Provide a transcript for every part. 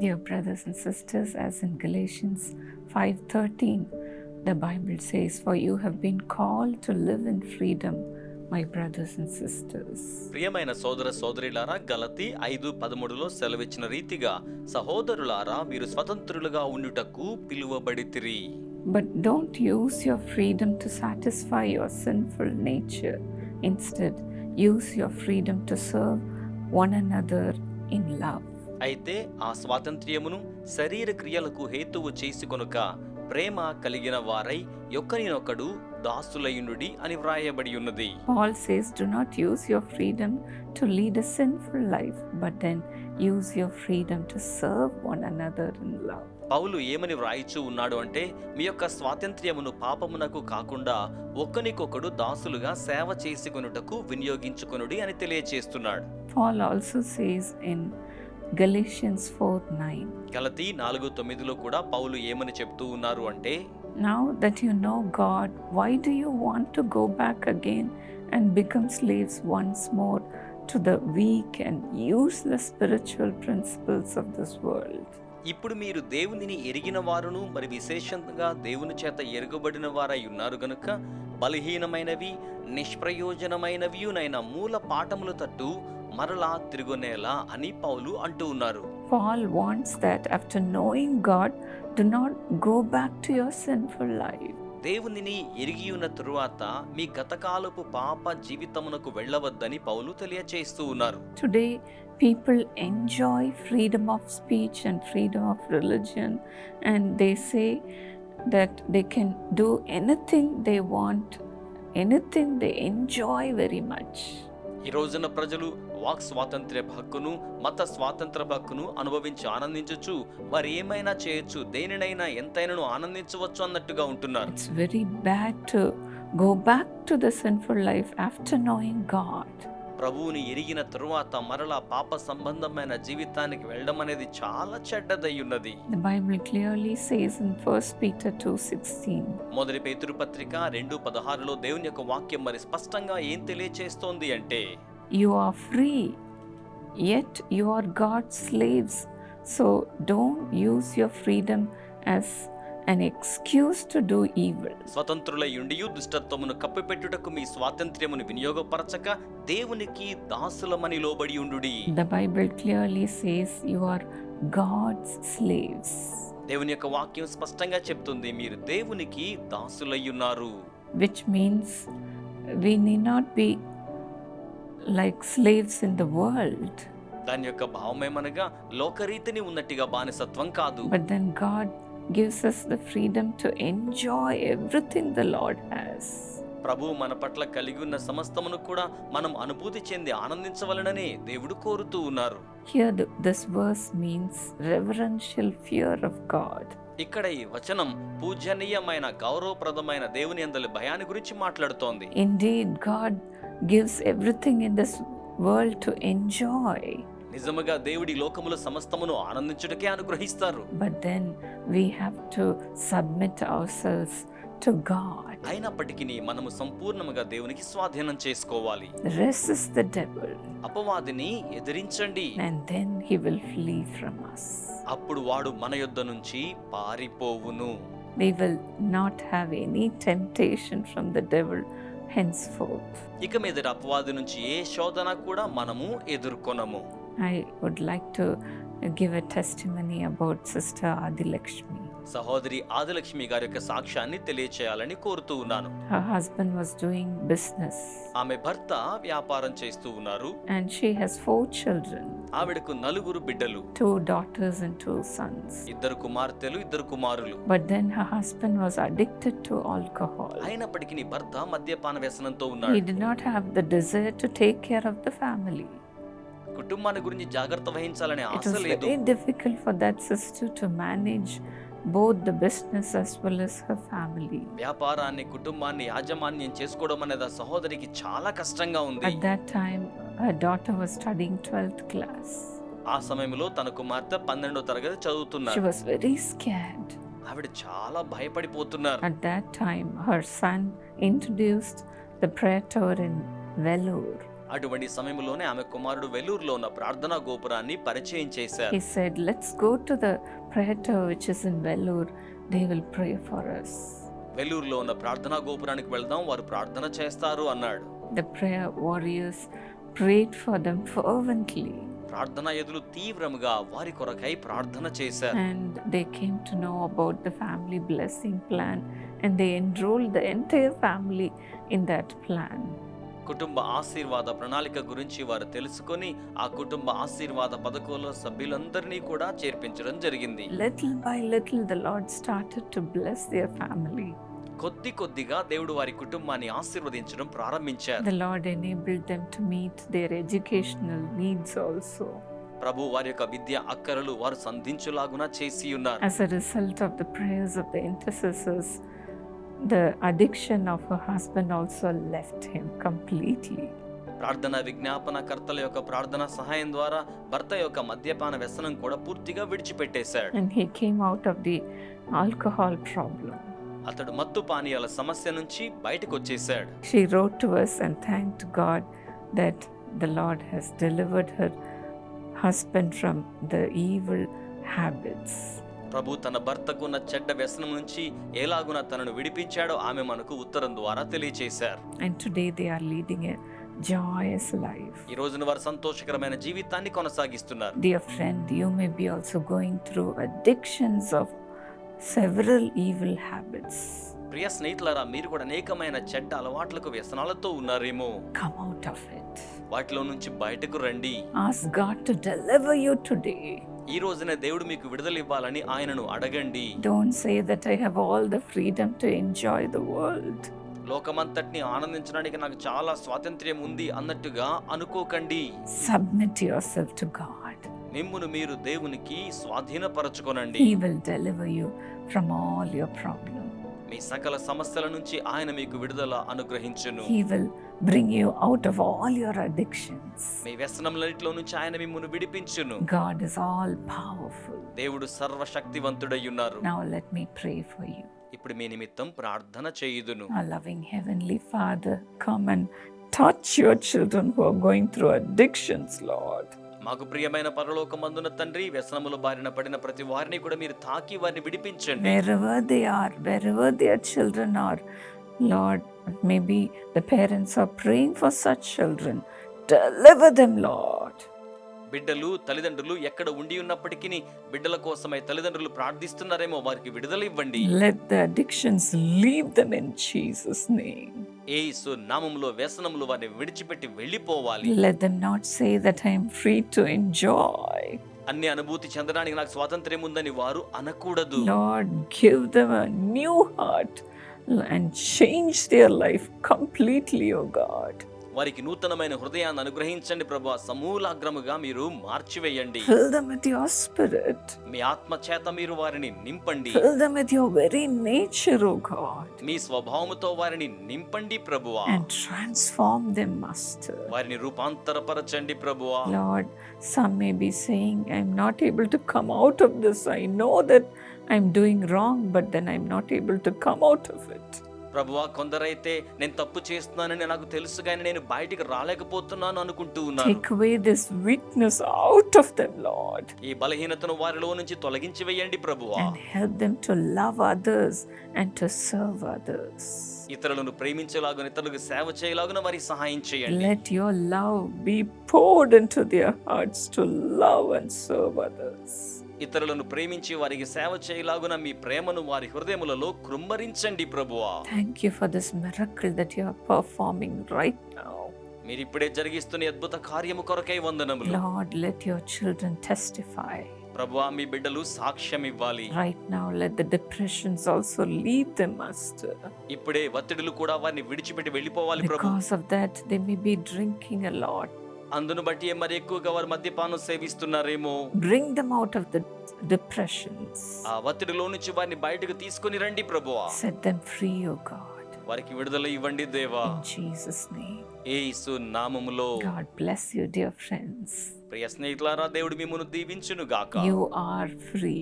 Dear brothers and sisters, as in Galatians 5:13, the Bible says, "For you have been called to live in freedom, my brothers and sisters." ప్రియమైన సోదర సోదరిలారా గలతి ఐదు పదమూడులో సెలవిచ్చిన రీతిగా సహోదరులారా మీరు స్వతంత్రులుగా ఉండుటకు పిలువబడితిరి But don't use your freedom to satisfy your sinful nature. Instead, use your freedom to serve one another in love. అయితే ఆ స్వాతంత్ర్యమును శరీర క్రియలకు హేతువు చేసుకొనుక ప్రేమ కలిగిన వారై యొక్కరినొకడు దాసులయునుడి అని వ్రాయబడి ఉన్నది Paul says, Do not use your freedom to lead a sinful life, but then use your freedom to serve one another in love. పౌలు ఏమని వ్రాయిచూ ఉన్నాడు అంటే మీ యొక్క స్వాతంత్ర్యమును పాపమునకు కాకుండా ఒకనికొకడు దాసులుగా సేవ చేసుకొనుటకు వినియోగించుకొనుడి అని తెలియచేస్తున్నాడు Paul also says in Galatians 4 9, గలతీ నాలుగు తొమ్మిదిలో కూడా పౌలు ఏమని చెప్తూ ఉన్నారు అంటే Now that you know God, why do you want to go back again and become slaves once more to the weak and useless spiritual principles of this world? ఇప్పుడు మీరు దేవునిని ఎరిగిన వారును మరి విశేషంగా దేవుని చేత ఎరుగబడిన వారై ఉన్నారు గనుక బలహీనమైనవి నిష్ప్రయోజనమైనవియునైన మూల పాఠముల తట్టు మరలా తిరుగునేలా అని పౌలు అంటూ ఉన్నారు. Paul wants that after knowing God do not go back to your sinful life దేవునిని ఎరిగి ఉన్న తరువాత మీ గతకాలపు పాప జీవితమునకు వెళ్ళవద్దని పౌలు తెలియజేస్తూ ఉన్నారు. Today people enjoy freedom of speech and freedom of religion and they say that they can do anything they want anything they enjoy very much ఈ రోజున ప్రజలు వాక్ స్వాతంత్ర్య హక్కును మత స్వాతంత్ర హక్కును అనుభవించి ఆనందించవచ్చు వారు ఏమైనా చేయొచ్చు? దేనినైనా ఎంతైనాను ఆనందించవచ్చు అన్నట్టుగా ఉంటున్నారు. Very very bad to go back to the sinful life after knowing ప్రభువుని ఎరిగిన తరువాత మరలా పాప సంబంధమైన జీవితానికి వెళ్ళడం అనేది చాలా చెడ్డదై ఉన్నది The Bible clearly says in 1 Peter 2:16, మొదటి పేతురు పత్రిక రెండు పదహారులో దేవుని యొక్క వాక్యం మరి స్పష్టంగా ఏం తెలియచేస్తోంది అంటే You are free, yet you are God's slaves. So don't use your freedom as an excuse to do evil. స్వతంత్రులై ఉండియు దుష్టత్వమును కప్పిపెట్టుటకు మీ స్వాతంత్ర్యమును వినియోగపరచక దేవునికి దాసులమని లోబడి ఉండుడి The Bible clearly says you are God's slaves. దేవుని యొక్క వాక్యం స్పష్టంగా చెప్తుంది మీరు దేవునికి దాసులై ఉన్నారు which means we need not be like slaves in the world, దాని యొక్క భావం ఏమనగా లోకరీతిని ఉన్నట్టుగా బానిసత్వం కాదు but then God gives us the freedom to enjoy everything the Lord has. ప్రభు మన పట్ల కలిగి ఉన్న సమస్తమును కూడా మనం అనుభూతి చెంది ఆనందించవలననే దేవుడు కోరుతూ ఉన్నారు Here, the, this verse means reverential fear of God. ఇక్కడ ఈ వచనం పూజనీయమైన గౌరవప్రదమైన దేవుని అందలి భయాన్ని గురించి మాట్లాడుతోంది Indeed, God gives everything in this world to enjoy, నిజముగా దేవుడి లోకములు సమస్తమును ఆనందించుటకే అనుగ్రహిస్తారు but then we have to submit ourselves to God. అయినప్పటికీ మనము సంపూర్ణముగా దేవునికి స్వాధీనం చేసుకోవాలి Resist the devil, అపవాదిని ఎదిరించండి and then he will flee from us. అప్పుడు వాడు మన యొద్ద నుంచి పారిపోవును We will not have any temptation from the devil henceforth. ఇక మీదట అపవాది నుంచి ఏ శోధన కూడా మనము ఎదుర్కొనము I would like to give a testimony about Sister Adilakshmi. సహోదరి ఆదిలక్ష్మి గారి యొక్క సాక్ష్యాన్ని తెలియచేయాలని కోరుతూ ఉన్నాను Her husband was doing business ఆమె భర్త వ్యాపారం చేస్తూ ఉన్నారు and she has four children ఆవిడకు నలుగురు బిడ్డలు two daughters and two sons. ఇద్దరు కుమార్తెలు ఇద్దరు కుమారులు But then her husband was addicted to alcohol. అయినప్పటికీ భర్త మద్యపాన వ్యసనంతో He ఉన్నాడు did not have the desire to take care of the family. కుటుంబాన్ని గురించి జాగ్రత్త వహించాలని ఆశ లేదు. It difficult for that sister to manage both the business as well as her family వ్యాపారాన్ని కుటుంబాన్ని యాజమాన్యం చేసుకోవడం అనేది ఆ సహోదరికి చాలా కష్టంగా ఉంది. At that time her daughter was studying 12th class ఆ సమయంలో తన కుమార్తె 12వ తరగతి చదువుతున్నారు. షి వాస్ వెరీ స్కేర్డ్ ఆవిడ చాలా భయపడిపోతున్నారు. At that time her son introduced the prayer tower in Vellore అటువంటి సమయంలోనే ఆమె కుమారుడు వెల్లూరులో ఉన్న ప్రార్థనా గోపురాన్ని పరిచయం చేశారు. He let's go to the prayer tower which is in Vellore they will pray వెల్లూరులో ఉన్న ప్రార్థనా గోపురానికి వెళ్దాం వారు ప్రార్థన చేస్తారు అన్నాడు. The prayer warriors prayed for them fervently ప్రార్థన ఎదురు తీవ్రంగా వారి కొరకై ప్రార్థన చేశారు. And they came to know about the family blessing plan and they enrolled the entire family in that plan కుటుంబ ఆశీర్వాద ప్రణాళిక గురించి వారు తెలుసుకొని ఆ కుటుంబ ఆశీర్వాద పథకంలో సభ్యులందరినీ కూడా చేర్పించడం జరిగింది. Little by little the lord started to bless their family కొద్ది కొద్దిగా దేవుడు వారి కుటుంబాన్ని ఆశీర్వదించడం ప్రారంభించారు. Lord enabled them to meet their educational needs also ప్రభు వారి యొక్క విద్య అక్కరలు వారు సంధించులాగునా చేసి ఉన్నారు. As a result of the prayers of the addiction of her husband also left him completely. ప్రార్థన విజ్ఞాపన కర్తల యొక్క ప్రార్థన సహాయం ద్వారా భర్త యొక్క మద్యపాన వ్యసనం కూడా పూర్తిగా విడిచిపెట్టేశాడు And he came out of the alcohol problem. అతడు మత్తు పానీయాల సమస్య నుంచి బయటకు వచ్చేసాడు She wrote to us and thanked God that the Lord has delivered her husband from the evil habits. ప్రభు తన భర్తకున్న చెడ్డ వ్యసనం నుంచి ఎలాగున తనను విడిపించాడో ఆమె మనకు ఉత్తరం ద్వారా తెలియజేశారు and today they are leading a joyous life ఈ రోజున వారు సంతోషకరమైన జీవితాన్ని కొనసాగిస్తున్నారు. Dear friend you may be also going through addictions of several evil habits ప్రియ స్నేహితులారా మీరు కూడా అనేకమైన చెడ్డ అలవాట్లకు వ్యసనాలతో ఉన్నారేమో. కమ్ అవుట్ ఆఫ్ ఇట్ వాటిలో నుంచి బయటకు రండి. Ask to deliver you today ఈ రోజున దేవుడు మీకు విడుదల ఇవ్వాలని ఆయనను అడగండి. Don't say that I have all the freedom to enjoy the world లోకమంతటిని ఆనందించడానికి నాకు చాలా స్వాతంత్ర్యం ఉంది అన్నట్టుగా అనుకోకండి. Submit your self to God మిమ్మును మీరు దేవునికి స్వాధీనపరచుకోనండి. He will deliver you from all your problems మీ సకల సమస్యల నుంచి ఆయన మీకు విడుదల అనుగ్రహించును. He will bring you out of all your addictions మీ వ్యసనములన్నిటిలో నుంచి ఆయన మిమ్మును విడిపించును. గాడ్ ఇస్ ఆల్ పవర్ఫుల్ దేవుడు సర్వశక్తివంతుడై ఉన్నారు now let me pray for you ఇప్పుడు మీ నిమిత్తం ప్రార్థన చేయుదును. ఆ loving heavenly father come and touch your children who are going through addictions lord మాకు ప్రియమైన పరలోకమందున తండ్రి వ్యసనముల బారిన పడిన ప్రతి వారిని కూడా మీరు తాకి వారిని విడిపించండి Wherever they are, wherever their children are, Lord, maybe the parents are praying for such children. Deliver them, Lord. బిడ్డలు తల్లిదండ్రులు ఎక్కడ ఉండి ఉన్నప్పటికీ బిడ్డల కోసమై తల్లిదండ్రులు ప్రార్థిస్తున్నారేమో వారికి విడుదల ఇవ్వండి. Let the addictions leave them in Jesus name యేసు నామములో వ్యసనములు వారిని విడిచిపెట్టి వెళ్ళిపోవాలి. Let them not say that I free to enjoy అన్ని అనుభూతి చెందడానికి నాకు స్వాతంత్రం ఉందని వారు అనకూడదు. Lord give them new heart and change their life completely oh వారికి నూతనమైన హృదయాన్ని అనుగ్రహించండి ప్రభు సమూలాగ్రముగా మీరు మార్చివేయండి Fill them with your spirit. మీ ఆత్మ చేత మీరు వారిని నింపండి Fill them with your very nature, O God. మీ స్వభావముతో వారిని నింపండి ప్రభువా And transform them, Master. వారిని రూపాంతరపరచండి ప్రభువా Lord, some may be saying, I'm not able to come out of this. I know that I'm doing wrong, but then I'm not able to come out of it. ప్రభువా కొందరైతే నేను తప్పు చేస్తున్నానని నాకు తెలుసు కానీ నేను బయటికి రాలేకపోతున్నాను అనుకుంటూ ఉన్నాను this weakness out of them lord ఈ బలహీనతను వారిలో నుంచి తొలగించి వేయండి ప్రభువా. And help to love others and to serve others ఇతరులను ప్రేమించేలాగా ఇతరులకు సేవ చేయలాగా వారికి సహాయం చేయండి. Let your love be poured into hearts to love and serve others ఇతరులను ప్రేమించి వారికి సేవ చేయలాగున మీ ప్రేమను వారి హృదయములలో కృమ్మరించండి ప్రభువా. Thank you for this miracle that you performing right now మీరు ఇప్పుడే జరిగిస్తున్న అద్భుత కార్యము కొరకై వందనములు. Lord let your children testify ప్రభువా మీ బిడ్డలు సాక్ష్యం ఇవ్వాలి. Right now let the depressions also leave them must ఇప్పుడే వత్తిడులు కూడా వారిని విడిచిపెట్టి వెళ్ళిపోవాలి ప్రభువా because of that they may be drinking a lot అందును బట్టి మరి ఎక్కువగా వారు మద్యపానం సేవిస్తున్నారేమో? Bring them out of the depression ఆ ఒత్తిడిలో నుంచి వారిని బయటకు తీసుకొని రండి ప్రభువా. సెట్ దెం ఫ్రీ ఓ గాడ్ వారికి విడుదల ఇవ్వండి దేవా. జీసస్ నేమ్ యేసు నామములో. God bless you dear friends ప్రియ స్నేహితులారా దేవుడు మిమ్మును దీవించును గాక. యు ఆర్ ఫ్రీ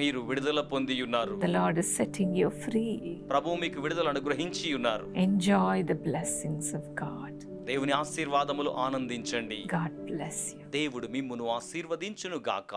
మీరు విడుదల పొంది ఉన్నారు. The lord is setting you free ప్రభువు మీకు విడుదల అనుగ్రహించి ఉన్నారు. Enjoy the blessings of God దేవుని ఆశీర్వాదములు ఆనందించండి. దేవుడు మిమ్మును ఆశీర్వదించును గాక